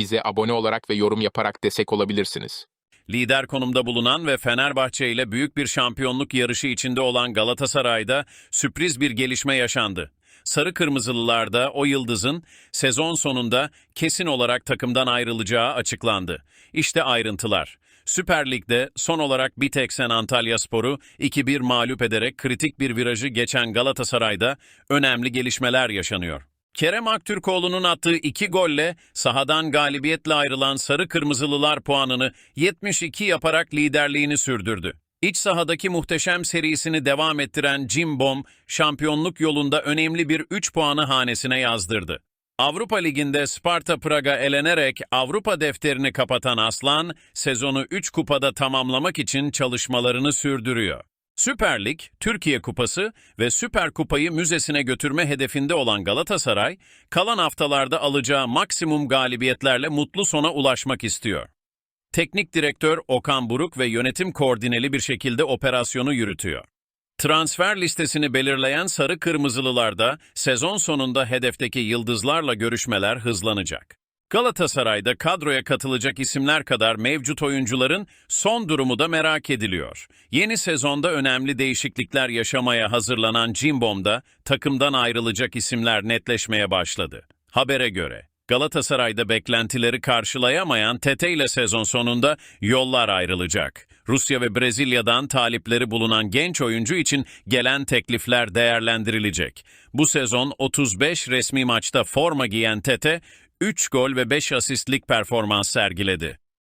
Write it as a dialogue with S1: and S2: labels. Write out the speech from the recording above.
S1: Bize abone olarak ve yorum yaparak destek olabilirsiniz.
S2: Lider konumda bulunan ve Fenerbahçe ile büyük bir şampiyonluk yarışı içinde olan Galatasaray'da sürpriz bir gelişme yaşandı. Sarı Kırmızılılarda o yıldızın sezon sonunda kesin olarak takımdan ayrılacağı açıklandı. İşte ayrıntılar. Süper Lig'de son olarak Biteksen Antalya Sporu 2-1 mağlup ederek kritik bir virajı geçen Galatasaray'da önemli gelişmeler yaşanıyor. Kerem Aktürkoğlu'nun attığı iki golle sahadan galibiyetle ayrılan Sarı Kırmızılılar puanını 72 yaparak liderliğini sürdürdü. İç sahadaki muhteşem serisini devam ettiren Cimbom, şampiyonluk yolunda önemli bir 3 puanı hanesine yazdırdı. Avrupa Ligi'nde Sparta Praga elenerek Avrupa defterini kapatan Aslan, sezonu 3 kupada tamamlamak için çalışmalarını sürdürüyor. Süper Lig, Türkiye Kupası ve Süper Kupayı müzesine götürme hedefinde olan Galatasaray, kalan haftalarda alacağı maksimum galibiyetlerle mutlu sona ulaşmak istiyor. Teknik direktör Okan Buruk ve yönetim koordineli bir şekilde operasyonu yürütüyor. Transfer listesini belirleyen Sarı Kırmızılılarda sezon sonunda hedefteki yıldızlarla görüşmeler hızlanacak. Galatasaray'da kadroya katılacak isimler kadar mevcut oyuncuların son durumu da merak ediliyor. Yeni sezonda önemli değişiklikler yaşamaya hazırlanan Cimbom'da takımdan ayrılacak isimler netleşmeye başladı. Habere göre Galatasaray'da beklentileri karşılayamayan Tete ile sezon sonunda yollar ayrılacak. Rusya ve Brezilya'dan talipleri bulunan genç oyuncu için gelen teklifler değerlendirilecek. Bu sezon 35 resmi maçta forma giyen Tete, 3 gol ve 5 asistlik performans sergiledi.